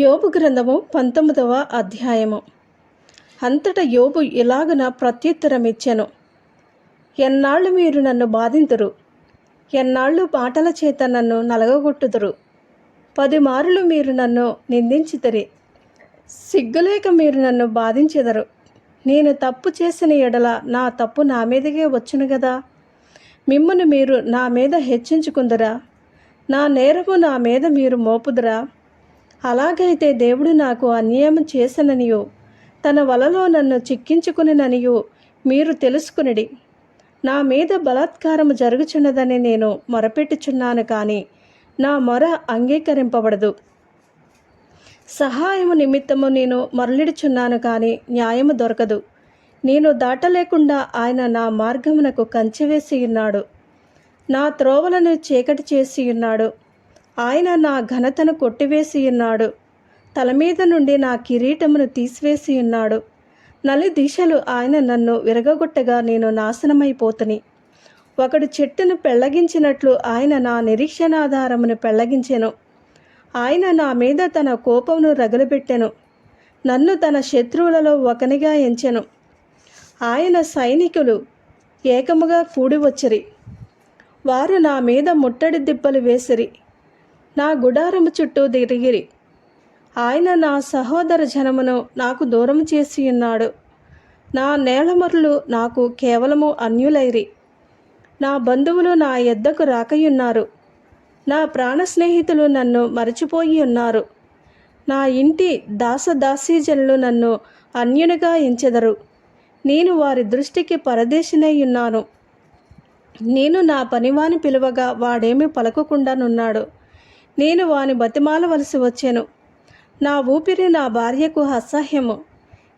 యోబు గ్రంథము పంతొమ్మిదవ అధ్యాయము. అంతట యోబు ఇలాగున ప్రత్యుత్తరమిచ్చెను. ఎన్నాళ్ళు మీరు నన్ను బాధింతురు? ఎన్నాళ్ళు మాటల చేత నన్ను నలగగొట్టుదురు? పది మారులు మీరు నన్ను నిందించుతరి. సిగ్గులేక మీరు నన్ను బాధించెదరు. నేను తప్పు చేసిన ఎడల నా తప్పు నా మీదకే వచ్చును కదా మిమ్మను మీరు నా మీద హెచ్చించుకుందరా? నా నేరము నా మీద మీరు మోపుదురా? అలాగైతే దేవుడు నాకు అన్యాయం చేసననియో. తన వలలో నన్ను చిక్కించుకునిననియో. మీరు తెలుసుకునిడి. నా మీద బలాత్కారము జరుగుచున్నదని నేను మొరపెట్టుచున్నాను కానీ నా మొర అంగీకరింపబడదు. సహాయము నిమిత్తము నేను మరలిడుచున్నాను కానీ న్యాయము దొరకదు. నేను దాటలేకుండా ఆయన నా మార్గమునకు కంచెవేసి ఉన్నాడు నా త్రోవలను చీకటి చేసి ఉన్నాడు ఆయన నా ఘనతను కొట్టివేసి ఉన్నాడు. తల మీద నుండి నా కిరీటమును తీసివేసి ఉన్నాడు. నలి దిశలు ఆయన నన్ను విరగగొట్టగా నేను నాశనమైపోతుని. ఒకడు చెట్టును పెళ్ళగించినట్లు ఆయన నా నిరీక్షణాధారమును పెళ్ళగించెను ఆయన నా మీద తన కోపమును రగులబెట్టెను. నన్ను తన శత్రువులలో ఒకనిగా ఎంచెను. ఆయన సైనికులు ఏకముగా కూడి వచ్చిరి. వారు నా మీద ముట్టడి దిబ్బలు వేసిరి. నా గుడారము చుట్టూ తిరిగిరి. ఆయన నా సహోదర జనమును నాకు దూరం చేసి ఉన్నాడు. నా నేలమరులు నాకు కేవలము అన్యులైరి. నా బంధువులు నా ఎద్దకు రాకయున్నారు. నా ప్రాణ స్నేహితులు నన్ను మరచిపోయి ఉన్నారు. నా ఇంటి దాసదాసీజనులు నన్ను అన్యునిగా ఎంచెదరు. నేను వారి దృష్టికి పరదేశినై ఉన్నాను. నేను నా పనివాని పిలువగా వాడేమీ పలకకుండానున్నాడు. నేను వాని బతిమాలవలసి వచ్చాను. నా ఊపిరి నా భార్యకు అసహ్యము.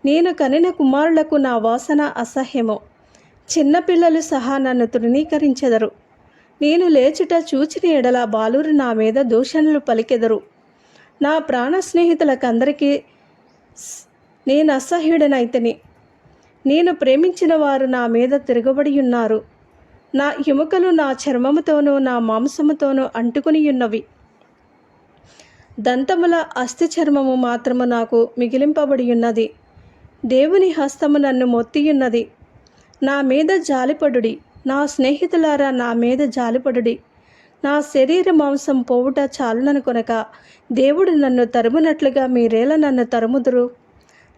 నేను కనిన కుమారులకు నా వాసన అసహ్యము. చిన్నపిల్లలు సహా నన్ను తృణీకరించెదరు. నేను లేచుట చూచిన ఎడల బాలురు నా మీద దూషణలు పలికెదరు. నా ప్రాణ స్నేహితులకందరికీ నేను అసహ్యుడనైతని. నేను ప్రేమించిన వారు నా మీద తిరగబడి ఉన్నారు నా ఎముకలు నా చర్మముతోనూ నా మాంసముతోనూ అంటుకుని ఉన్నవి దంతముల అస్థి చర్మము మాత్రము నాకు మిగిలింపబడి ఉన్నది దేవుని హస్తము నన్ను మొత్తియున్నది. నా మీద జాలిపడుడి. నా స్నేహితులారా నా మీద జాలిపడుడి. నా శరీర మాంసం పోవుట చాలుననుకొనక దేవుడు నన్ను తరుమునట్లుగా మీరేలా నన్ను తరుముదురు.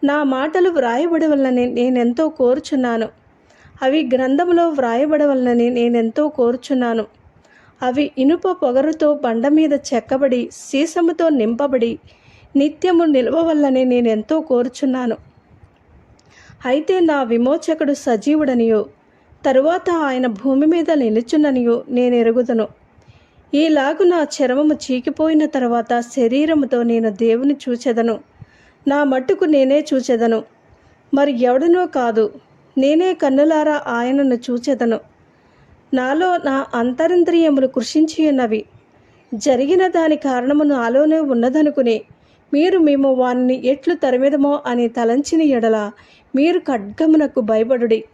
నా మాటలు వ్రాయబడవలనని నేనెంతో కోరుచున్నాను. అవి గ్రంథంలో వ్రాయబడవలనని నేనెంతో కోరుచున్నాను. అవి ఇనుప పొగరుతో బండ మీద చెక్కబడి సీసముతో నింపబడి నిత్యము నిల్వవల్లని నేనెంతో కోరుచున్నాను. అయితే నా విమోచకుడు సజీవుడనియో తరువాత ఆయన భూమి మీద నిలుచుననియో నేను ఎరుగుదను ఈలాగు నా చర్మము చీకిపోయిన తర్వాత శరీరముతో నేను దేవుని చూచెదను. నా మట్టుకు నేనే చూచెదను. మరి ఎవడనో కాదు నేనే కన్నులారా ఆయనను చూచెదను. నాలో నా అంతరింద్రియములు కృషించి ఉన్నవి. జరిగిన దాని కారణము నాలోనే ఉన్నదనుకుని మీరు మేము వారిని ఎట్లు తరిమెదమో అని తలంచిన ఎడల మీరు ఖడ్గమునకు భయపడుడి.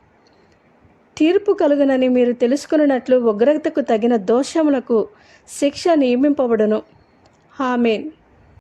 తీర్పు కలుగునని మీరు తెలుసుకున్నట్లు ఉగ్రతకు తగిన దోషములకు శిక్ష నియమింపబడును. ఆమెన్.